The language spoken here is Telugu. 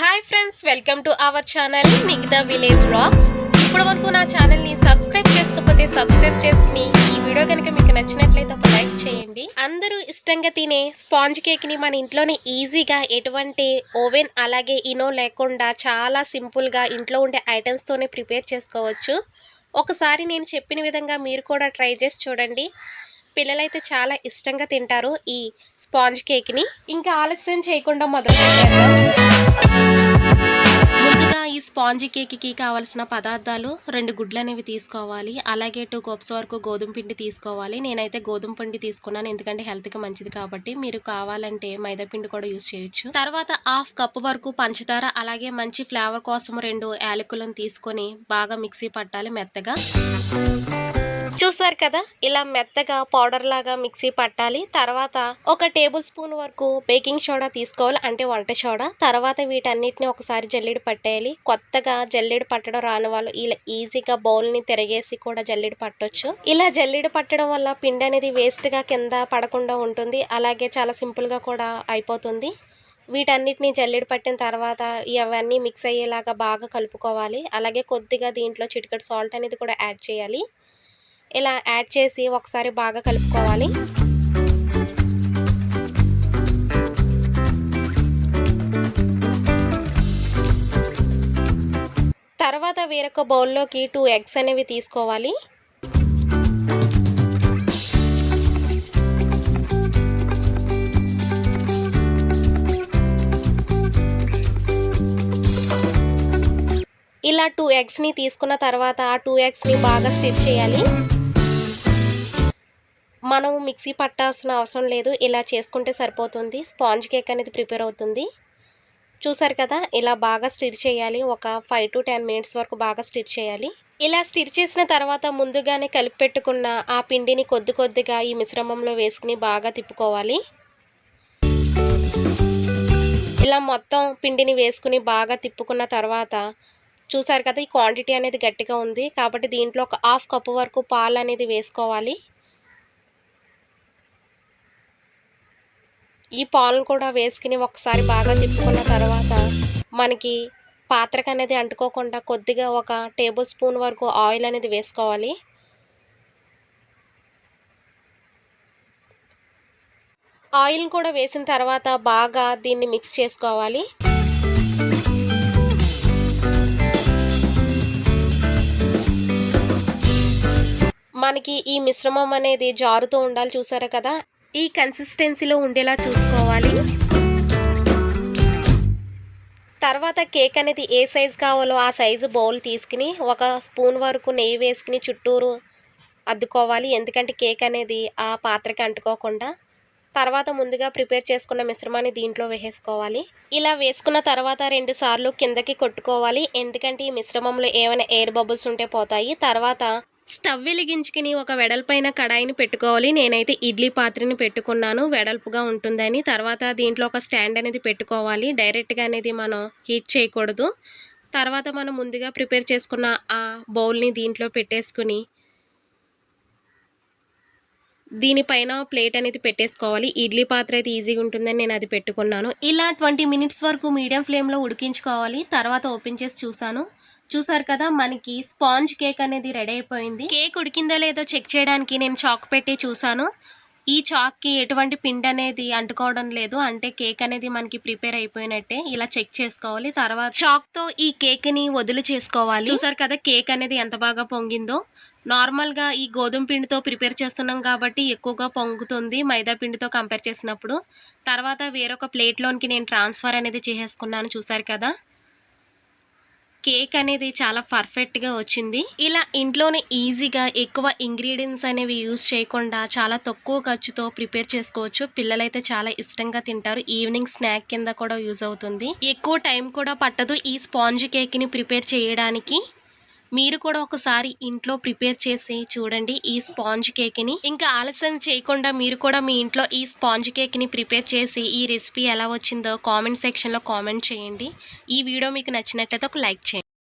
Hi friends welcome to our channel మిగతా విలేజ్ వ్లాగ్స్ ఇప్పుడు వరకు నా ఛానల్ని సబ్స్క్రైబ్ చేసుకోకపోతే సబ్స్క్రైబ్ చేసుకుని ఈ వీడియో కనుక మీకు నచ్చినట్లయితే ఒక లైక్ చేయండి. అందరూ ఇష్టంగా తినే స్పాంజ్ కేక్ని మన ఇంట్లోనే ఈజీగా ఎటువంటి ఓవెన్ అలాగే ఇనో లేకుండా చాలా సింపుల్గా ఇంట్లో ఉండే ఐటమ్స్తోనే ప్రిపేర్ చేసుకోవచ్చు. ఒకసారి నేను చెప్పిన విధంగా మీరు కూడా ట్రై చేసి చూడండి. పిల్లలైతే చాలా ఇష్టంగా తింటారు ఈ స్పాంజ్ కేక్ని. ఇంకా ఆలస్యం చేయకుండా మొదలు ముందుగా ఈ స్పాంజ్ కేక్కి కావాల్సిన పదార్థాలు రెండు గుడ్లు అనేవి తీసుకోవాలి. అలాగే టూ కప్స్ వరకు గోధుమ పిండి తీసుకోవాలి. నేనైతే గోధుమ పిండి తీసుకున్నాను. ఎందుకంటే హెల్త్కి మంచిది కాబట్టి మీరు కావాలంటే మైదా పిండి కూడా యూజ్ చేయొచ్చు. తర్వాత హాఫ్ కప్ వరకు పంచదార అలాగే మంచి ఫ్లేవర్ కోసం రెండు యాలకులను తీసుకొని బాగా మిక్సీ పట్టాలి మెత్తగా. చూసారు కదా? ఇలా మెత్తగా పౌడర్ లాగా మిక్సీ పట్టాలి. తర్వాత ఒక టేబుల్ స్పూన్ వరకు బేకింగ్ సోడా తీసుకోవాలి. అంటే వంట సోడా. తర్వాత వీటన్నిటిని ఒకసారి జల్లెడు పట్టేయాలి. కొత్తగా జల్లెడు పట్టడం రాని వాళ్ళు ఇలా ఈజీగా బౌల్ని తిరగేసి కూడా జల్లెడు పట్టొచ్చు. ఇలా జల్లెడు పట్టడం వల్ల పిండి అనేది వేస్ట్గా కింద పడకుండా ఉంటుంది. అలాగే చాలా సింపుల్గా కూడా అయిపోతుంది. వీటన్నిటిని జల్లెడ పట్టిన తర్వాత ఇవన్నీ మిక్స్ అయ్యేలాగా బాగా కలుపుకోవాలి. అలాగే కొద్దిగా దీంట్లో చిటికటి సాల్ట్ అనేది కూడా యాడ్ చేయాలి. ఇలా యాడ్ చేసి ఒకసారి బాగా కలుపుకోవాలి. తర్వాత వేరొక బౌల్లోకి టూ ఎగ్స్ అనేవి తీసుకోవాలి. ఇలా టూ ఎగ్స్ని తీసుకున్న తర్వాత ఆ టూ ఎగ్స్ని బాగా స్టిచ్ చేయాలి. మనం మిక్సీ పట్టాల్సిన అవసరం లేదు. ఇలా చేసుకుంటే సరిపోతుంది. స్పాంజ్ కేక్ అనేది ప్రిపేర్ అవుతుంది. చూసారు కదా? ఇలా బాగా స్టిర్ చేయాలి. ఒక ఫైవ్ టు టెన్ మినిట్స్ వరకు బాగా స్టిర్ చేయాలి. ఇలా స్టిర్ చేసిన తర్వాత ముందుగానే కలిపి పెట్టుకున్న ఆ పిండిని కొద్ది కొద్దిగా ఈ మిశ్రమంలో వేసుకుని బాగా తిప్పుకోవాలి. ఇలా మొత్తం పిండిని వేసుకుని బాగా తిప్పుకున్న తర్వాత చూసారు కదా? ఈ క్వాంటిటీ అనేది గట్టిగా ఉంది. కాబట్టి దీంట్లో ఒక హాఫ్ కప్పు వరకు పాలు అనేది వేసుకోవాలి. ఈ పాలను కూడా వేసుకుని ఒకసారి బాగా తిప్పుకున్న తర్వాత మనకి పాత్రకు అనేది అంటుకోకుండా కొద్దిగా ఒక టేబుల్ స్పూన్ వరకు ఆయిల్ అనేది వేసుకోవాలి. ఆయిల్ కూడా వేసిన తర్వాత బాగా దీన్ని మిక్స్ చేసుకోవాలి. మనకి ఈ మిశ్రమం అనేది జారుతూ ఉండాలి చూసారా కదా? ఈ కన్సిస్టెన్సీలో ఉండేలా చూసుకోవాలి. తర్వాత కేక్ అనేది ఏ సైజు కావాలో ఆ సైజు బౌల్ తీసుకుని ఒక స్పూన్ వరకు నెయ్యి వేసుకుని చుట్టూరు అద్దుకోవాలి. ఎందుకంటే కేక్ అనేది ఆ పాత్రకి అంటుకోకుండా తర్వాత ముందుగా ప్రిపేర్ చేసుకున్న మిశ్రమాన్ని దీంట్లో వేసేసుకోవాలి. ఇలా వేసుకున్న తర్వాత రెండు సార్లు కిందకి కొట్టుకోవాలి. ఎందుకంటే ఈ మిశ్రమంలో ఏమైనా ఎయిర్ బబుల్స్ ఉంటే పోతాయి. తర్వాత స్టవ్ వెలిగించుకుని ఒక వెడల్పైన కడాయిని పెట్టుకోవాలి. నేనైతే ఇడ్లీ పాత్రని పెట్టుకున్నాను. వెడల్పుగా ఉంటుందని. తర్వాత దీంట్లో ఒక స్టాండ్ అనేది పెట్టుకోవాలి. డైరెక్ట్గా అనేది మనం హీట్ చేయకూడదు. తర్వాత మనం ముందుగా ప్రిపేర్ చేసుకున్న ఆ బౌల్ని దీంట్లో పెట్టేసుకుని దీనిపైన ప్లేట్ అనేది పెట్టేసుకోవాలి. ఇడ్లీ పాత్ర అయితే ఈజీగా ఉంటుందని నేను అది పెట్టుకున్నాను. ఇలా ట్వంటీ మినిట్స్ వరకు మీడియం ఫ్లేమ్లో ఉడికించుకోవాలి. తర్వాత ఓపెన్ చేసి చూసాను చూసారు కదా మనకి స్పాంజ్ కేక్ అనేది రెడీ అయిపోయింది. కేక్ ఉడికిందో లేదో చెక్ చేయడానికి నేను చాక్ పెట్టి చూసాను ఈ చాక్కి ఎటువంటి పిండి అనేది అంటుకోవడం లేదు. అంటే కేక్ అనేది మనకి ప్రిపేర్ అయిపోయినట్టే ఇలా చెక్ చేసుకోవాలి. తర్వాత చాక్తో ఈ కేక్ని వదులు చేసుకోవాలి. చూసారు కదా కేక్ అనేది ఎంత బాగా పొంగిందో. నార్మల్గా ఈ గోధుమ పిండితో ప్రిపేర్ చేస్తున్నాం కాబట్టి ఎక్కువగా పొంగుతుంది మైదా పిండితో కంపేర్ చేసినప్పుడు. తర్వాత వేరొక ప్లేట్లోనికి నేను ట్రాన్స్ఫర్ అనేది చేసేసుకున్నాను చూసారు కదా. కేక్ అనేది చాలా పర్ఫెక్ట్గా వచ్చింది. ఇలా ఇంట్లోనే ఈజీగా ఎక్కువ ఇంగ్రీడియంట్స్ అనేవి యూస్ చేయకుండా చాలా తక్కువ ఖర్చుతో ప్రిపేర్ చేసుకోవచ్చు. పిల్లలైతే చాలా ఇష్టంగా తింటారు. ఈవినింగ్ స్నాక్ కింద కూడా యూజ్ అవుతుంది. ఎక్కువ టైం కూడా పట్టదు ఈ స్పాంజ్ కేక్ని ప్రిపేర్ చేయడానికి. మీరు కూడా ఒకసారి ఇంట్లో ప్రిపేర్ చేసి చూడండి ఈ స్పాంజ్ కేక్ని. ఇంకా ఆలస్యం చేయకుండా మీరు కూడా మీ ఇంట్లో ఈ స్పాంజ్ కేక్ని ప్రిపేర్ చేసి ఈ రెసిపీ ఎలా వచ్చిందో కామెంట్ సెక్షన్లో కామెంట్ చేయండి. ఈ వీడియో మీకు నచ్చినట్లయితే ఒక లైక్ చేయండి.